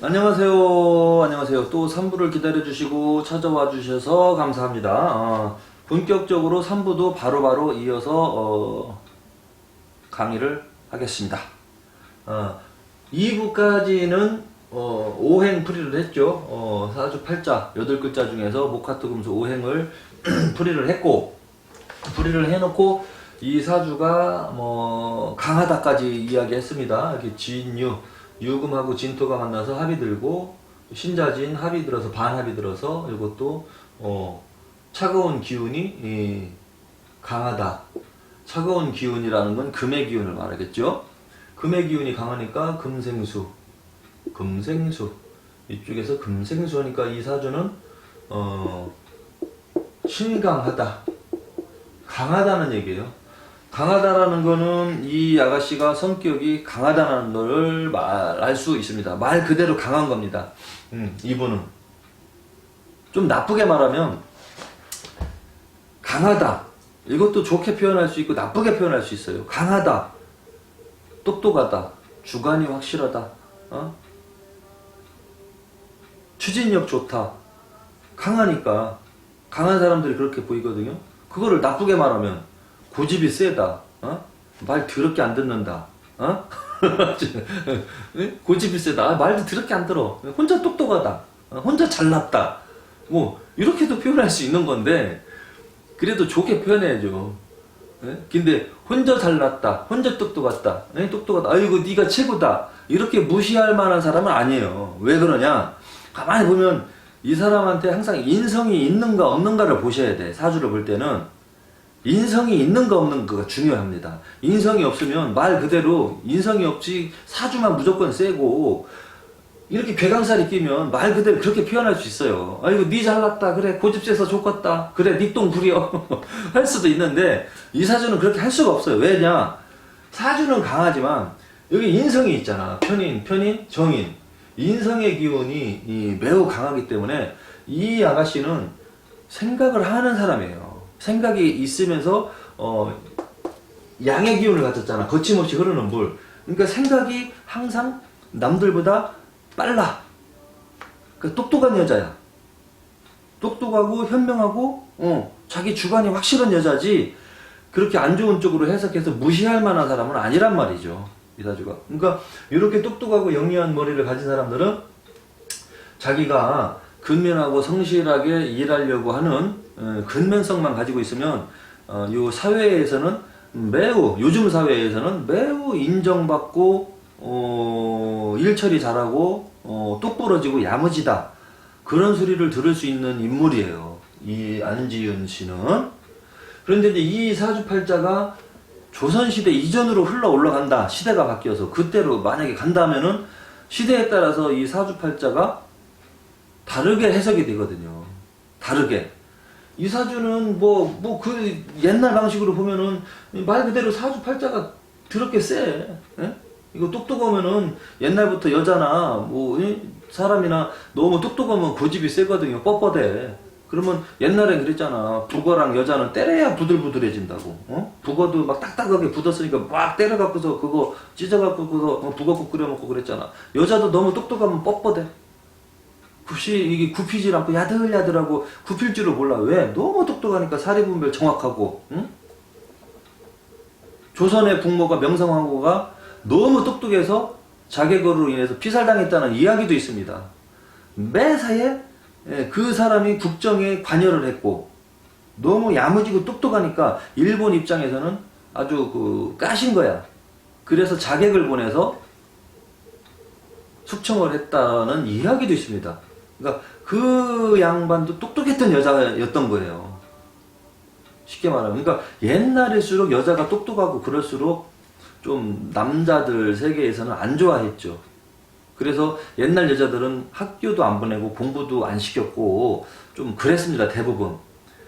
안녕하세요. 안녕하세요. 또 3부를 기다려주시고 찾아와 주셔서 감사합니다. 어, 본격적으로 3부도 바로바로 이어서 어, 강의를 하겠습니다. 어, 2부까지는 어, 5행 풀이를 했죠. 어, 사주 8자, 8글자 중에서 목화토 금수 5행을 풀이를 했고, 풀이를 해놓고 이 사주가 뭐 강하다까지 이야기했습니다. 이렇게 진유, 유금하고 진토가 만나서 합이 들고 신자진 합이 들어서 반합이 들어서 이것도 어, 차가운 기운이 이, 강하다. 차가운 기운이라는 건 금의 기운을 말하겠죠. 금의 기운이 강하니까 금생수, 금생수 이쪽에서 금생수 하니까 이 사주는 어, 신강하다. 강하다는 얘기예요. 강하다라는 거는 이 아가씨가 성격이 강하다는 걸 말할 수 있습니다. 말 그대로 강한 겁니다. 음, 이분은. 좀 나쁘게 말하면, 강하다. 이것도 좋게 표현할 수 있고 나쁘게 표현할 수 있어요. 강하다. 똑똑하다. 주관이 확실하다. 어? 추진력 좋다. 강하니까. 강한 사람들이 그렇게 보이거든요. 그거를 나쁘게 말하면 고집이 세다. 어? 말 더럽게 안 듣는다. 어? 고집이 세다. 아, 말도 더럽게 안 들어. 혼자 똑똑하다. 어? 혼자 잘났다. 뭐 이렇게도 표현할 수 있는 건데 그래도 좋게 표현해야죠. 예? 근데 혼자 잘났다. 혼자 똑똑하다. 예? 똑똑하다. 아이고 네가 최고다. 이렇게 무시할 만한 사람은 아니에요. 왜 그러냐? 가만히 보면 이 사람한테 항상 인성이 있는가 없는가를 보셔야 돼. 사주를 볼 때는 인성이 있는가 없는가가 중요합니다. 인성이 없으면 말 그대로 인성이 없지 사주만 무조건 세고 이렇게 괴강살이 끼면 말 그대로 그렇게 표현할 수 있어요. 아이고 니 잘났다 그래 고집 세서 좋겠다 그래 니똥 부려 할 수도 있는데 이 사주는 그렇게 할 수가 없어요. 왜냐 사주는 강하지만 여기 인성이 있잖아. 편인 편인 정인 인성의 기운이 이 매우 강하기 때문에 이 아가씨는 생각을 하는 사람이에요. 생각이 있으면서 어 양의 기운을 가졌잖아. 거침없이 흐르는 물. 그러니까 생각이 항상 남들보다 빨라. 그 똑똑한 여자야. 똑똑하고 현명하고 어 자기 주관이 확실한 여자지. 그렇게 안 좋은 쪽으로 해석해서 무시할 만한 사람은 아니란 말이죠. 이 사주가. 그러니까 이렇게 똑똑하고 영리한 머리를 가진 사람들은 자기가 근면하고 성실하게 일하려고 하는 어, 근면성만 가지고 있으면 어, 요 사회에서는 매우 요즘 사회에서는 매우 인정받고 어, 일처리 잘하고 어, 똑부러지고 야무지다 그런 소리를 들을 수 있는 인물이에요. 이 안지윤 씨는 그런데 이제 이 사주팔자가 조선시대 이전으로 흘러 올라간다. 시대가 바뀌어서 그때로 만약에 간다면은 시대에 따라서 이 사주팔자가 다르게 해석이 되거든요. 다르게. 이 사주는 뭐, 뭐 그 옛날 방식으로 보면은 말 그대로 사주팔자가 더럽게 세. 예? 이거 똑똑하면은 옛날부터 여자나 뭐 이? 사람이나 너무 똑똑하면 고집이 세거든요. 뻣뻣해. 그러면 옛날엔 그랬잖아. 북어랑 여자는 때려야 부들부들해진다고. 어? 북어도 막 딱딱하게 굳었으니까 막 때려갖고서 그거 찢어갖고서 어, 북어국 끓여먹고 그랬잖아. 여자도 너무 똑똑하면 뻣뻣해. 굽시, 이게 굽히질 않고 야들야들하고 굽힐 줄을 몰라. 왜? 너무 똑똑하니까 사리 분별 정확하고, 응? 조선의 국모가 명성황후가 너무 똑똑해서 자객으로 인해서 피살당했다는 이야기도 있습니다. 매사에 예, 그 사람이 국정에 관여를 했고 너무 야무지고 똑똑하니까 일본 입장에서는 아주 그 까신 거야. 그래서 자객을 보내서 숙청을 했다는 이야기도 있습니다. 그러니까 그 양반도 똑똑했던 여자였던 거예요. 쉽게 말하면. 그러니까 옛날일수록 여자가 똑똑하고 그럴수록 좀 남자들 세계에서는 안 좋아했죠. 그래서 옛날 여자들은 학교도 안 보내고 공부도 안 시켰고 좀 그랬습니다 대부분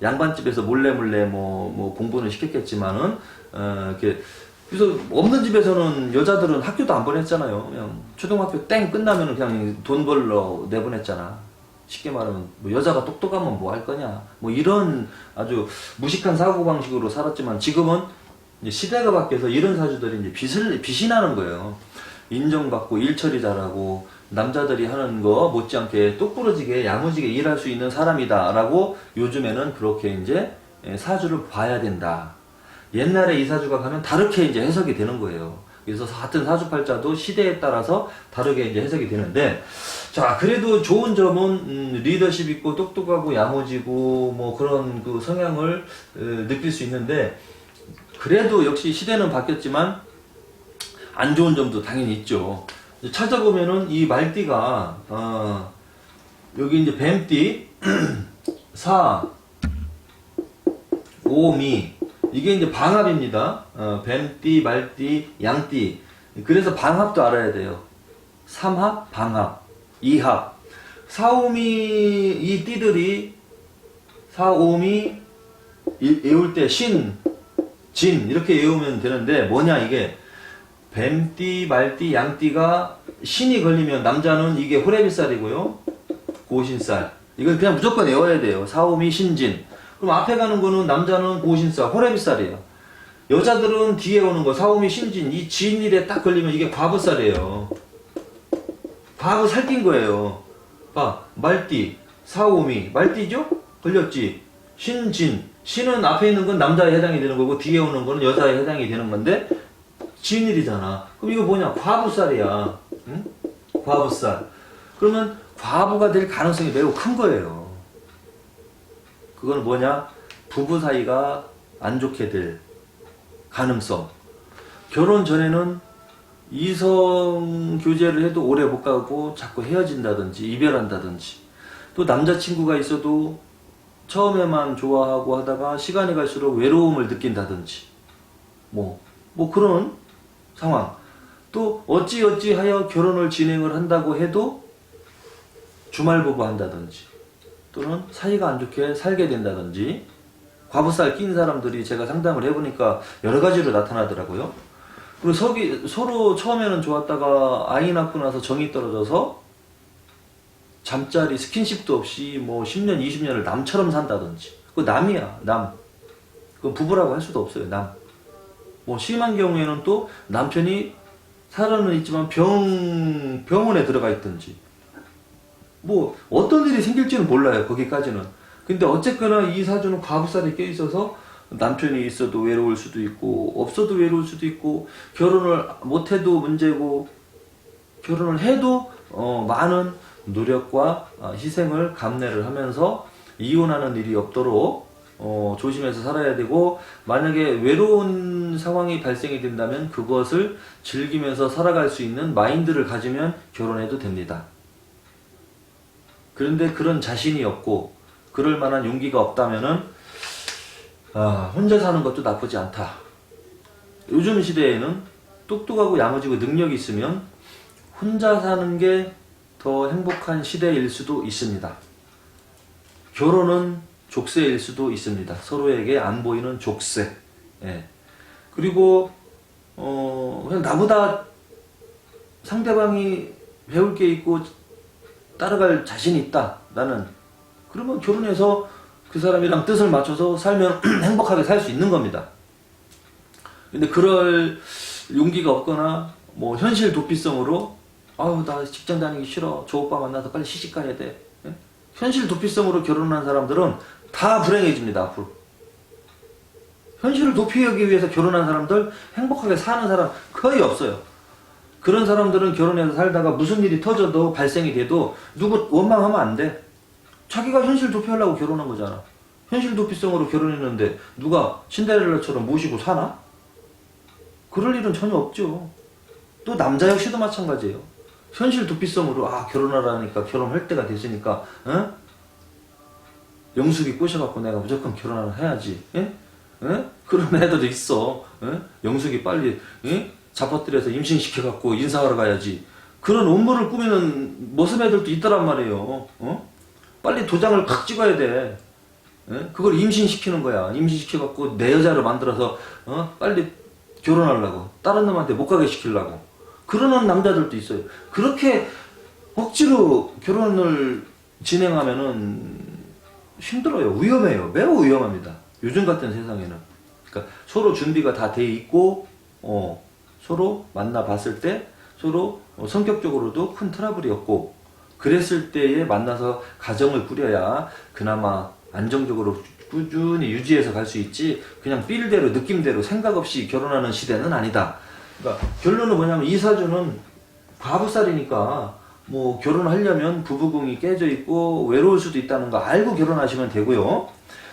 양반집에서 몰래 몰래 뭐, 뭐 공부는 시켰겠지만은 어, 이렇게 그래서 없는 집에서는 여자들은 학교도 안 보냈잖아요 그냥 초등학교 땡 끝나면 그냥 돈 벌러 내보냈잖아 쉽게 말하면 뭐 여자가 똑똑하면 뭐 할 거냐 뭐 이런 아주 무식한 사고 방식으로 살았지만 지금은 시대가 바뀌어서 이런 사주들이 이제 빚을 빚이 나는 거예요. 인정받고 일 처리 잘하고 남자들이 하는 거 못지않게 똑부러지게 야무지게 일할 수 있는 사람이다라고 요즘에는 그렇게 이제 예, 사주를 봐야 된다. 옛날에 이 사주가 가면 다르게 이제 해석이 되는 거예요. 그래서 같은 사주팔자도 시대에 따라서 다르게 이제 해석이 되는데, 자 그래도 좋은 점은 음, 리더십 있고 똑똑하고 야무지고 뭐 그런 그 성향을 어, 느낄 수 있는데, 그래도 역시 시대는 바뀌었지만 안 좋은 점도 당연히 있죠. 찾아보면은 이 말띠가 어, 여기 이제 뱀띠 사 오미 이게 이제 방합입니다. 어, 뱀띠, 말띠, 양띠. 그래서 방합도 알아야 돼요. 삼합, 방합, 이합. 사오미 이 띠들이 사오미 이- 외울 때 신, 진 이렇게 외우면 되는데 뭐냐 이게 뱀띠, 말띠, 양띠가 신이 걸리면 남자는 이게 호래비살이고요. 고신살. 이건 그냥 무조건 외워야 돼요. 사오미, 신진. 그럼 앞에 가는 거는 남자는 고신살, 호래비살이에요. 여자들은 뒤에 오는 거 사오미, 신진. 이 진일에 딱 걸리면 이게 과부살이에요. 과부 살낀 거예요. 봐, 말띠, 사오미, 말띠죠? 걸렸지. 신진. 신은 앞에 있는 건 남자에 해당이 되는 거고 뒤에 오는 거는 여자에 해당이 되는 건데 진일이잖아. 그럼 이거 뭐냐? 과부살이야. 응? 과부살. 그러면 과부가 될 가능성이 매우 큰 거예요. 그거는 뭐냐? 부부 사이가 안 좋게 될 가능성. 결혼 전에는 이성 교제를 해도 오래 못 가고 자꾸 헤어진다든지 이별한다든지 또 남자친구가 있어도 처음에만 좋아하고 하다가 시간이 갈수록 외로움을 느낀다든지 뭐, 뭐 그런 상황. 또 어찌어찌 하여 결혼을 진행을 한다고 해도 주말부부 한다든지 또는 사이가 안 좋게 살게 된다든지 과부살 낀 사람들이 제가 상담을 해보니까 여러 가지로 나타나더라고요. 그리고 서기, 서로 처음에는 좋았다가 아이 낳고 나서 정이 떨어져서 잠자리 스킨십도 없이 뭐 10년, 20년을 남처럼 산다든지. 그 남이야, 남. 그 부부라고 할 수도 없어요, 남. 뭐 심한 경우에는 또 남편이 살아는 있지만 병, 병원에 들어가 있든지. 뭐 어떤 일이 생길지는 몰라요, 거기까지는. 근데 어쨌거나 이 사주는 과부살이 껴 있어서 남편이 있어도 외로울 수도 있고, 없어도 외로울 수도 있고, 결혼을 못해도 문제고, 결혼을 해도 어, 많은 노력과 어, 희생을 감내를 하면서 이혼하는 일이 없도록 어, 조심해서 살아야 되고 만약에 외로운 상황이 발생이 된다면 그것을 즐기면서 살아갈 수 있는 마인드를 가지면 결혼해도 됩니다. 그런데 그런 자신이 없고 그럴 만한 용기가 없다면은 아, 혼자 사는 것도 나쁘지 않다. 요즘 시대에는 똑똑하고 야무지고 능력이 있으면 혼자 사는 게 더 행복한 시대일 수도 있습니다. 결혼은 족쇄일 수도 있습니다. 서로에게 안 보이는 족쇄. 예. 그리고 어 그냥 나보다 상대방이 배울 게 있고 따라갈 자신이 있다. 나는 그러면 결혼해서 그 사람이랑 뜻을 맞춰서 살면 행복하게 살 수 있는 겁니다. 근데 그럴 용기가 없거나 뭐 현실 도피성으로 아유 나 직장 다니기 싫어 저 오빠 만나서 빨리 시집 가야 돼 예? 현실 도피성으로 결혼한 사람들은 다 불행해집니다 앞으로 현실을 도피하기 위해서 결혼한 사람들 행복하게 사는 사람 거의 없어요 그런 사람들은 결혼해서 살다가 무슨 일이 터져도 발생이 돼도 누구 원망하면 안 돼 자기가 현실 도피하려고 결혼한 거잖아 현실 도피성으로 결혼했는데 누가 신데렐라처럼 모시고 사나? 그럴 일은 전혀 없죠. 또 남자 역시도 마찬가지예요. 현실 도피성으로 아 결혼하라니까 결혼할 때가 됐으니까 어? 영숙이 꼬셔갖고 내가 무조건 결혼을 해야지. 예? 예? 그런 애들도 있어. 예? 영숙이 빨리 예? 잡아들여서 임신시켜갖고 인사하러 가야지. 그런 음모를 꾸미는 모습 애들도 있더란 말이에요. 어? 빨리 도장을 칵 찍어야 돼. 예? 그걸 임신시키는 거야. 임신시켜갖고 내 여자를 만들어서 어? 빨리 결혼하려고 다른 놈한테 못 가게 시키려고 그러는 남자들도 있어요. 그렇게 억지로 결혼을 진행하면은 힘들어요. 위험해요. 매우 위험합니다. 요즘 같은 세상에는 그러니까 서로 준비가 다 돼 있고 어, 서로 만나 봤을 때 서로 어, 성격적으로도 큰 트러블이 없고 그랬을 때에 만나서 가정을 꾸려야 그나마 안정적으로 꾸준히 유지해서 갈 수 있지 그냥 필대로 느낌대로 생각 없이 결혼하는 시대는 아니다. 그러니까 결론은 뭐냐면 이 사주는 과부살이니까 뭐 결혼하려면 부부궁이 깨져 있고 외로울 수도 있다는 거 알고 결혼하시면 되고요.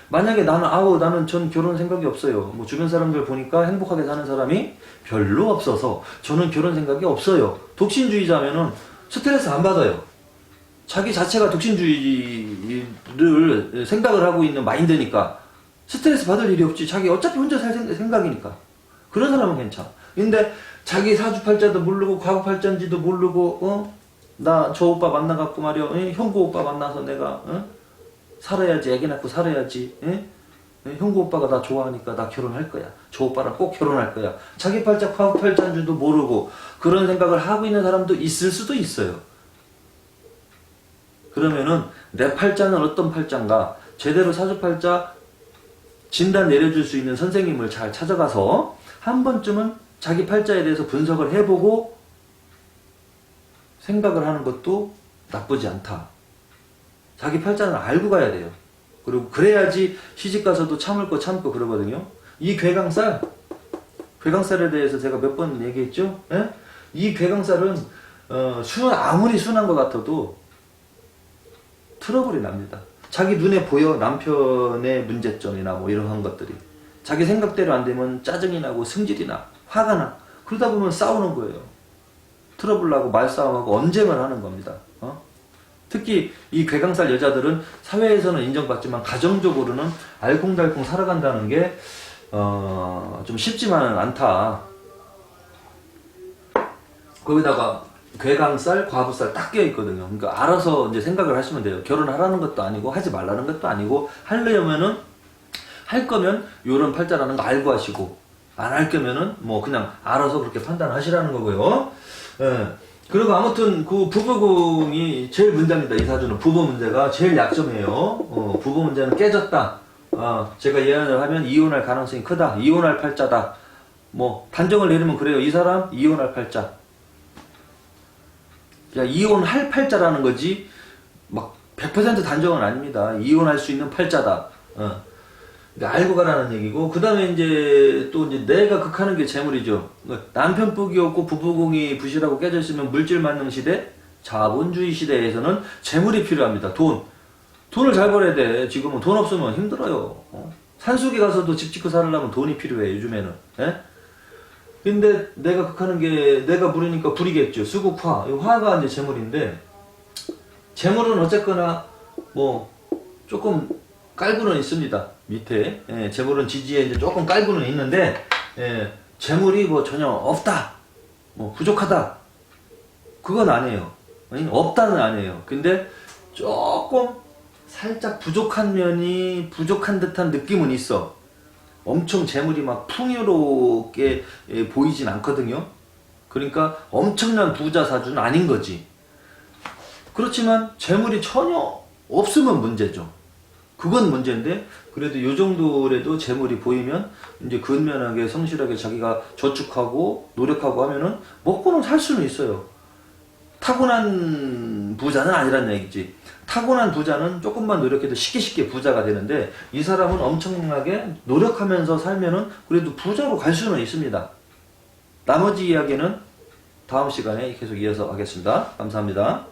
만약에 나는 아우 나는 전 결혼 생각이 없어요. 뭐 주변 사람들 보니까 행복하게 사는 사람이 별로 없어서 저는 결혼 생각이 없어요. 독신주의자면은 스트레스 안 받아요. 자기 자체가 독신주의를 생각을 하고 있는 마인드니까 스트레스 받을 일이 없지. 자기 어차피 혼자 살 생- 생각이니까. 그런 사람은 괜찮아. 근데 자기 사주팔자도 모르고 과거팔자인지도 모르고 어? 나 저 오빠 만나갖고 말이야 에? 형구 오빠 만나서 내가 어? 살아야지 애기 낳고 살아야지 에? 에? 형구 오빠가 나 좋아하니까 나 결혼할 거야 저 오빠랑 꼭 결혼할 거야 자기 팔자 과거팔자인 줄도 모르고 그런 생각을 하고 있는 사람도 있을 수도 있어요 그러면은 내 팔자는 어떤 팔자인가 제대로 사주팔자 진단 내려줄 수 있는 선생님을 잘 찾아가서 한 번쯤은 자기 팔자에 대해서 분석을 해보고 생각을 하는 것도 나쁘지 않다. 자기 팔자는 알고 가야 돼요. 그리고 그래야지 시집 가서도 참을 거 참고 그러거든요. 이 괴강살, 괴강살에 대해서 제가 몇 번 얘기했죠? 예? 이 괴강살은 어, 순 아무리 순한 것 같아도 트러블이 납니다. 자기 눈에 보여 남편의 문제점이나 뭐 이런 것들이 자기 생각대로 안 되면 짜증이 나고 승질이 나 화가 나 그러다 보면 싸우는 거예요. 트러블 나고 말싸움하고 언쟁을 하는 겁니다. 어? 특히 이 괴강살 여자들은 사회에서는 인정받지만 가정적으로는 알콩달콩 살아간다는 게 어, 좀 쉽지만은 않다. 거기다가 괴강살, 과부살 딱 끼어 있거든요. 그러니까 알아서 이제 생각을 하시면 돼요. 결혼하라는 것도 아니고 하지 말라는 것도 아니고 하려면은 할 거면 요런 팔자라는 거 알고 하시고 안 할 거면은 뭐 그냥 알아서 그렇게 판단하시라는 거고요. 예. 그리고 아무튼 그 부부궁이 제일 문제입니다. 이 사주는 부부 문제가 제일 약점이에요. 어, 부부 문제는 깨졌다. 아, 제가 예언을 하면 이혼할 가능성이 크다. 이혼할 팔자다. 뭐 단정을 내리면 그래요. 이 사람 이혼할 팔자. 야, 이혼할 팔자라는 거지, 막, 100% 단정은 아닙니다. 이혼할 수 있는 팔자다. 어. 그러니까 알고 가라는 얘기고, 그 다음에 이제, 또 이제 내가 극하는 게 재물이죠. 남편 복이 없고 부부공이 부실하고 깨져 있으면 물질 만능 시대, 자본주의 시대에서는 재물이 필요합니다. 돈. 돈을 잘 벌어야 돼. 지금은 돈 없으면 힘들어요. 어? 산속에 가서도 집 짓고 살려면 돈이 필요해, 요즘에는. 예? 근데 내가 극하는 게 내가 부리니까 부리겠죠. 수국화. 이 화가 이제 재물인데 재물은 어쨌거나 뭐 조금 깔고는 있습니다. 밑에 예, 재물은 지지에 이제 조금 깔고는 있는데 예, 재물이 뭐 전혀 없다. 뭐 부족하다. 그건 아니에요. 아니, 없다는 아니에요. 근데 조금 살짝 부족한 면이 부족한 듯한 느낌은 있어. 엄청 재물이 막 풍요롭게 예, 보이진 않거든요. 그러니까 엄청난 부자 사주는 아닌 거지. 그렇지만 재물이 전혀 없으면 문제죠. 그건 문제인데 그래도 요 정도라도 재물이 보이면 이제 근면하게 성실하게 자기가 저축하고 노력하고 하면은 먹고는 살 수는 있어요. 타고난 부자는 아니란 얘기지. 타고난 부자는 조금만 노력해도 쉽게 쉽게 부자가 되는데 이 사람은 엄청나게 노력하면서 살면은 그래도 부자로 갈 수는 있습니다. 나머지 이야기는 다음 시간에 계속 이어서 하겠습니다. 감사합니다.